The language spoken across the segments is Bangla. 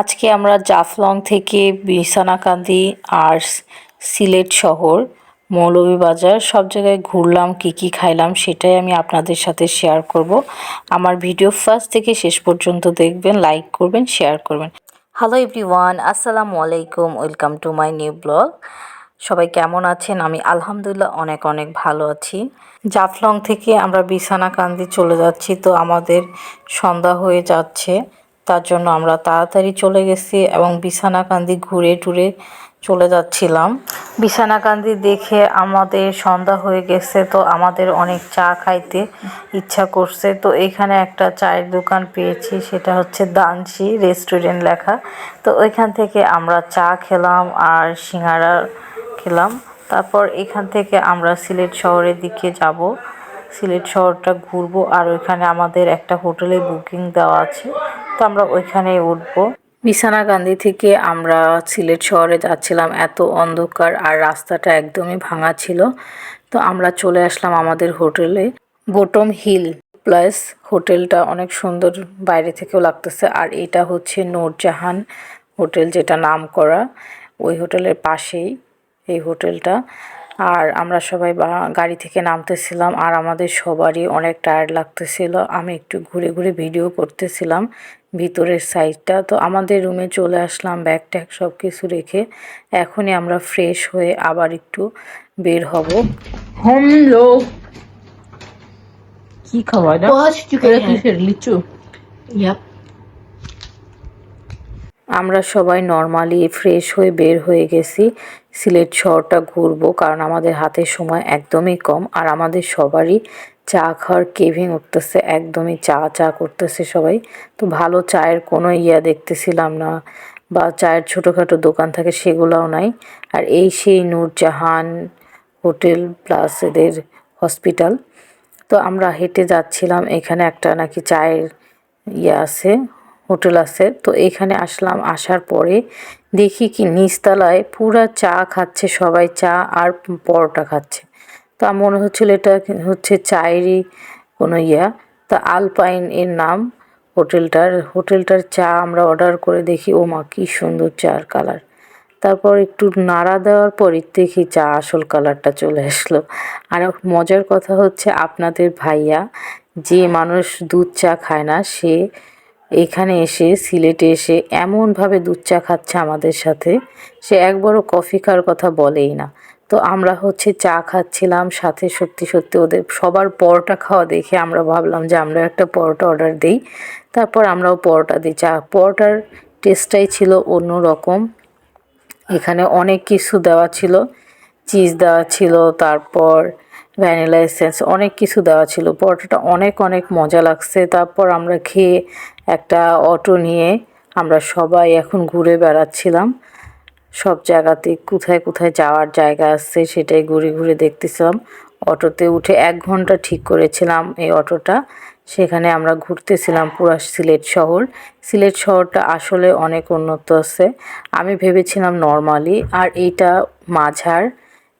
আজকে আমরা জাফলং থেকে বিছানাকান্দি আর সিলেট শহর, মৌলভীবাজার, সব জায়গায় ঘুরলাম, কি কি খাইলাম সেটাই আমি আপনাদের সাথে শেয়ার করব। আমার ভিডিও ফার্স্ট থেকে শেষ পর্যন্ত দেখবেন লাইক করবেন শেয়ার করবেন। হ্যালো এভরিওয়ান আসসালামু আলাইকুম welcome to my new blog সবাই কেমন আছেন? আমি আলহামদুলিল্লাহ অনেক অনেক ভালো আছি। জাফলং থেকে আমরা বিছানাকান্দি চলে যাচ্ছি, তো আমাদের সন্ধ্যা হয়ে যাচ্ছে। তার জন্য আমরা তাড়াতাড়ি চলে গেছি এবং বিছানাকান্দি ঘুরে টুরে চলে যাচ্ছিলাম। বিছানাকান্দি দেখে আমাদের সন্ধ্যা হয়ে গেছে, তো আমাদের অনেক চা খাইতে ইচ্ছা করছে। তো এখানে একটা চায়ের দোকান পেয়েছি, সেটা হচ্ছে দানসি রেস্টুরেন্ট লেখা। তো ওইখান থেকে আমরা চা খেলাম আর সিঙ্গারা খেলাম। তারপর এখান থেকে আমরা সিলেট শহরের দিকে যাব। সিলেট শহরটা ঘুরবো, আর ওইখানে আমাদের একটা হোটেলে বুকিং দেওয়া আছে। তো আমরা ওইখানেই উঠবো। বিছানাকান্দি থেকে আমরা সিলেট শহরে যাচ্ছিলাম, এত অন্ধকার আর রাস্তাটা একদমই ভাঙা ছিল। তো আমরা চলে আসলাম আমাদের হোটেলে, বোটম হিল প্লাস হোটেলটা অনেক সুন্দর বাইরে থেকেও লাগতেছে। আর এটা হচ্ছে নূরজাহান হোটেল যেটা নাম করা ওই হোটেলের পাশেই এই হোটেলটা। আর আমরা সবাই গাড়ি থেকে নামতেছিলাম আর আমাদের সবারই অনেক টায়ার লাগতেছিল। আমি একটু ঘুরে ঘুরে ভিডিও করতেছিলাম ভিতরের সাইডটা তো আমাদের রুমে চলে আসলাম ব্যাগ ট্যাগ সব কিছু রেখে। এখনই আমরা ফ্রেশ হয়ে আবার একটু বের হব। হোম লো। কি খাওয়া এটা কিসের? হ্যাঁ, লিচু। আমরা সবাই নর্মালি ফ্রেশ হয়ে বের হয়ে গেছি। সিলেট শহরটা ঘুরবো, কারণ আমাদের হাতে সময় একদমই কম। আর আমাদের সবারই চা খাওয়ার কেভিং উঠতেছে, একদমই চা চা করতেছে সবাই। তো ভালো চায়ের কোনো ইয়া দেখতেছিলাম না, বা চায়ের ছোটোখাটো দোকান থাকে সেগুলোও নাই। আর এই সেই নূরজাহান হোটেল প্লাস এদের হসপিটাল তো আমরা হেঁটে যাচ্ছিলাম, এখানে একটা নাকি চায়ের ইয়ে আছে হোটেল আছে। তো এখানে আসলাম, আসার পরে দেখি কি নিচতলায় পুরা চা খাচ্ছে সবাই, চা আর পরোটা খাচ্ছে। তা মনে হচ্ছিল এটা হচ্ছে চায়েরই কোনো ইয়া। তা আলপাইন এর নাম হোটেলটার হোটেলটার চা আমরা অর্ডার করে দেখি, ও মা কি সুন্দর চার কালার। তারপর একটু নাড়া দেওয়ার পরই দেখি চা আসল কালারটা চলে আসলো। আর মজার কথা হচ্ছে আপনাদের ভাইয়া যে মানুষ দুধ চা খায় না, সে এখানে এসে সিলেটে এসে এমনভাবে দুধ চা খাচ্ছে আমাদের সাথে। সে এক একবারও কফি খাওয়ার কথা বলেই না। তো আমরা হচ্ছে চা খাচ্ছিলাম, সাথে সত্যি সত্যি ওদের সবার পরোটা খাওয়া দেখে আমরা ভাবলাম যে আমরা একটা পরোটা অর্ডার দিই। তারপর আমরাও পরোটা দিই। চা, পরোটার টেস্টটাই ছিল অন্য রকম এখানে অনেক কিছু দেওয়া ছিল। চিজ দেওয়া ছিল, তারপর ভ্যানিলা এসেন্স অনেক কিছু দেওয়া ছিল। পরোটাটা অনেক অনেক মজা লাগছে। তারপর আমরা খেয়ে একটা অটো নিয়ে আমরা সবাই এখন ঘুরে বেড়াচ্ছিলাম। সব জায়গাতে কোথায় কোথায় যাওয়ার জায়গা আছে সেটাই ঘুরে ঘুরে দেখতেছিলাম। অটোতে উঠে এক ঘণ্টা ঠিক করেছিলাম এই অটোটা। সেখানে আমরা ঘুরতেছিলাম পুরা সিলেট শহর। সিলেট শহরটা আসলে অনেক উন্নত আছে। আমি ভেবেছিলাম নর্মালি। আর এইটা মাঝার,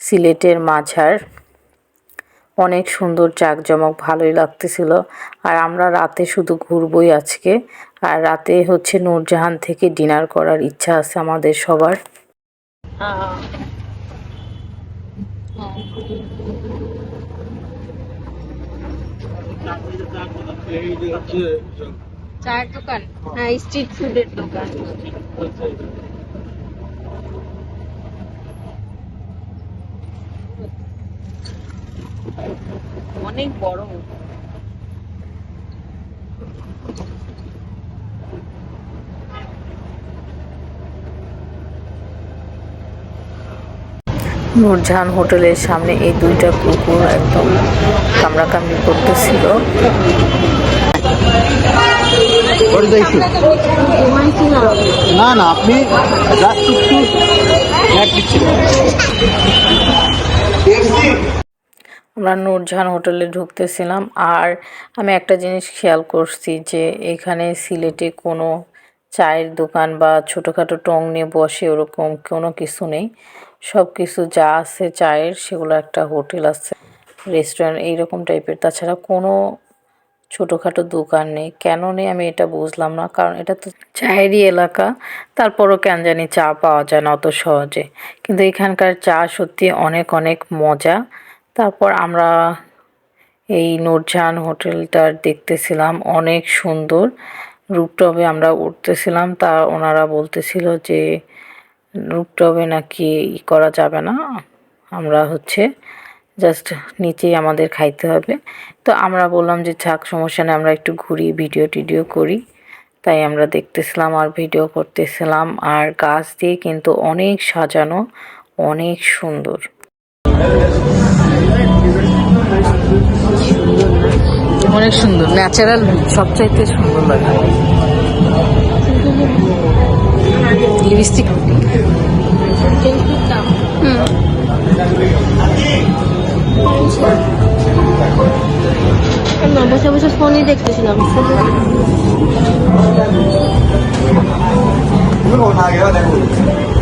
সিলেটের মাঝার। অনেক সুন্দর জাঁকজমক, ভালোই লাগতেছিল। আর আমরা রাতে শুধু ঘুরবই আজকে। আর রাতে হচ্ছে নূরজাহান থেকে ডিনার করার ইচ্ছা আছে আমাদের সবার। চায়ের দোকান? হ্যাঁ স্ট্রিট ফুডের দোকান। অনেক বড়। নূরজাহান হোটেলের সামনে এই দুইটা কুকুর একদম কামড়াকামড়ি করতেছিল। না না আপনি একটু আমরা নূরজাহান হোটেলে ঢুকতেছিলাম আর আমি একটা জিনিস খেয়াল করছি যে এখানে সিলেটে কোনো চায়ের দোকান বা ছোটোখাটো টং নিয়ে বসে ওরকম কোনো কিছু নেই। সব কিছু যা আছে চায়ের সেগুলো একটা হোটেল আছে, রেস্টুরেন্ট এইরকম টাইপের। তাছাড়া কোনো ছোটোখাটো দোকান নেই। কেন নেই আমি এটা বুঝলাম না, কারণ এটা তো চায়েরই এলাকা। তারপরও কেন জানি চা পাওয়া যায় না অত সহজে। কিন্তু এখানকার চা সত্যি অনেক অনেক মজা। তারপর আমরা এই নূরজাহান হোটেলটা দেখতেছিলাম, অনেক সুন্দর। রূপটবে আমরা উঠতেছিলাম, তা ওনারা বলতেছিল যে রূপটবে নাকি ই করা যাবে না, আমরা হচ্ছে জাস্ট নিচেই আমাদের খাইতে হবে। তো আমরা বললাম যে, থাক, সমস্যা নেই, আমরা একটু ঘুরি ভিডিও টিডিও করি। তাই আমরা দেখতেছিলাম আর ভিডিও করতেছিলাম, আর গাছ দিয়ে কিন্তু অনেক সাজানো, অনেক সুন্দর। অনেক সুন্দর। ন্যাচারাল সবচাইতে সুন্দর লাগে। লিপস্টিক। আমরা বসে বসে ফোনই দেখতেছিলাম। দেখ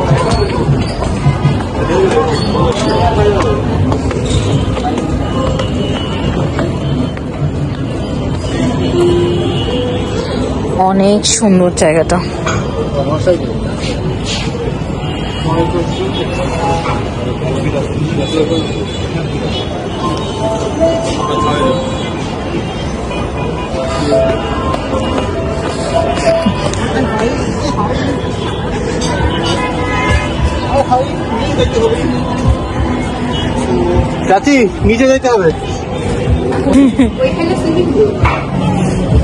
অনেক সুন্দর জায়গাটা। চাচি নিচে যেতে হবে।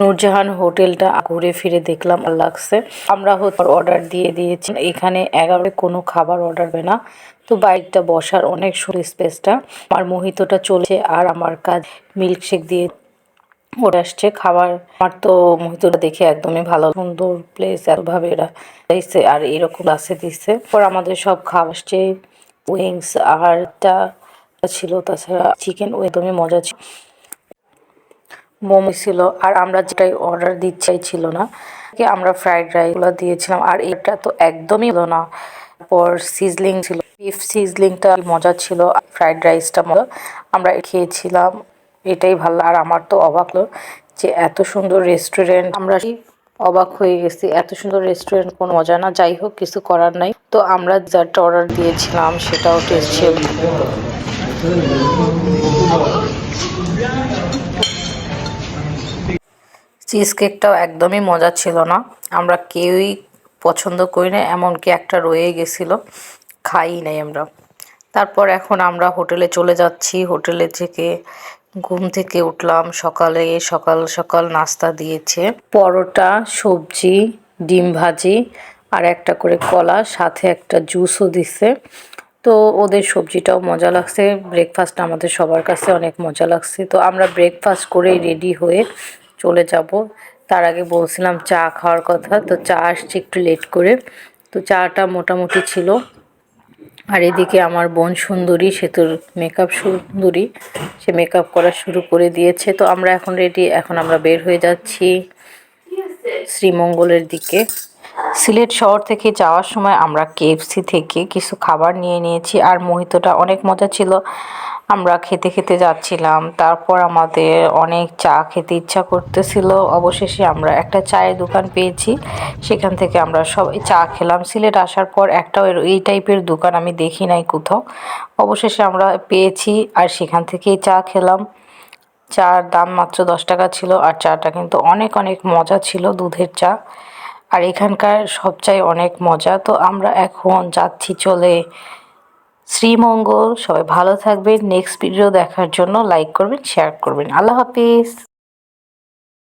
নূরজাহান হোটেলটা ঘুরে ফিরে দেখলাম লাগছে। আমরা অর্ডার দিয়ে দিয়েছি। এখানে এগারো কোনো খাবার অর্ডার হবে না। তো বাইকটা বসার অনেক সুন্দর স্পেসটা আমার মোহিতটা চলছে আর আমার কাজ মিল্কশেক দিয়ে ওরা আসছে। খাবার আমার তো মোহিতটা দেখে একদমই ভালো সুন্দর প্লেস এতভাবে এরা দিচ্ছে আর এরকম ক্লাসে দিচ্ছে পর আমাদের সব খাওয়া আসছে। উইংস একটা ছিল, তাছাড়া চিকেন একদমই মজা ছিল। মোমো ছিল। আর আমরা যেটাই অর্ডার দিচ্ছাই ছিল না। আমরা ফ্রাইড রাইসগুলো দিয়েছিলাম। আর এটা তো একদমই হলো না। পর সিজলিং ছিল। বিফ সিজলিংটা মজা ছিল। ফ্রাইড রাইসটা মজা। আমরা খেয়েছিলাম। এটাই ভালো। আর আমার তো অবাক যে এত সুন্দর রেস্টুরেন্ট আমরা অবাক হয়ে গেছি, এত সুন্দর রেস্টুরেন্ট কোনো মজা না। যাই হোক, কিছু করার নাই। তো আমরা যারটা অর্ডার দিয়েছিলাম, সেটাও টেস্ট ছিল চিজ কেকটাও একদমই মজা ছিল না। আমরা কেউই পছন্দ করি না, এমনকি একটা রয়ে গেছিল খাই নাই আমরা। তারপর এখন আমরা হোটেলে চলে যাচ্ছি। হোটেলে থেকে ঘুম থেকে উঠলাম, সকালে সকাল সকাল নাস্তা দিয়েছে। পরোটা, সবজি, ডিম ভাজি আর একটা করে কলা, সাথে একটা জুসও দিছে। তো ওদের সবজিটাও মজা লাগছে ব্রেকফাস্ট আমাদের সবার কাছে অনেক মজা লাগছে। তো আমরা ব্রেকফাস্ট করেই রেডি হয়ে চলে যাব। তার আগে বলছিলাম চা খাওয়ার কথা, তো চা আসছে একটু লেট করে। তো চাটা মোটামুটি ছিল। আর এদিকে আমার বোন সুন্দরী, সে তোর মেকআপ সুন্দরী, সে মেকআপ করা শুরু করে দিয়েছে। তো আমরা এখন রেডি এখন আমরা বের হয়ে যাচ্ছি শ্রীমঙ্গলের দিকে। সিলেট শহর থেকে যাওয়ার সময় আমরা কেএফসি থেকে কিছু খাবার নিয়ে নিয়েছি আর মোহিতটা অনেক মজা ছিল। আমরা খেতে খেতে যাচ্ছিলাম, তারপর আমাদের অনেক চা খেতে ইচ্ছা করতেছিল। অবশেষে আমরা একটা চায়ের দোকান পেয়েছি, সেখান থেকে আমরা সবাই চা খেলাম। সিলেট আসার পর একটাও এই টাইপের দোকান আমি দেখি নাই কোথাও। অবশেষে আমরা পেয়েছি আর সেখান থেকেই চা খেলাম। চার দাম মাত্র দশ টাকা ছিল আর চাটা কিন্তু অনেক অনেক মজা ছিল দুধের চা। আর এখানকার সবচাই অনেক মজা। তো আমরা এখন যাচ্ছি চলে শ্রীমঙ্গল। সবাই ভালো থাকবেন। নেক্সট ভিডিও দেখার জন্য লাইক করবেন শেয়ার করবেন। আল্লাহ হাফিজ।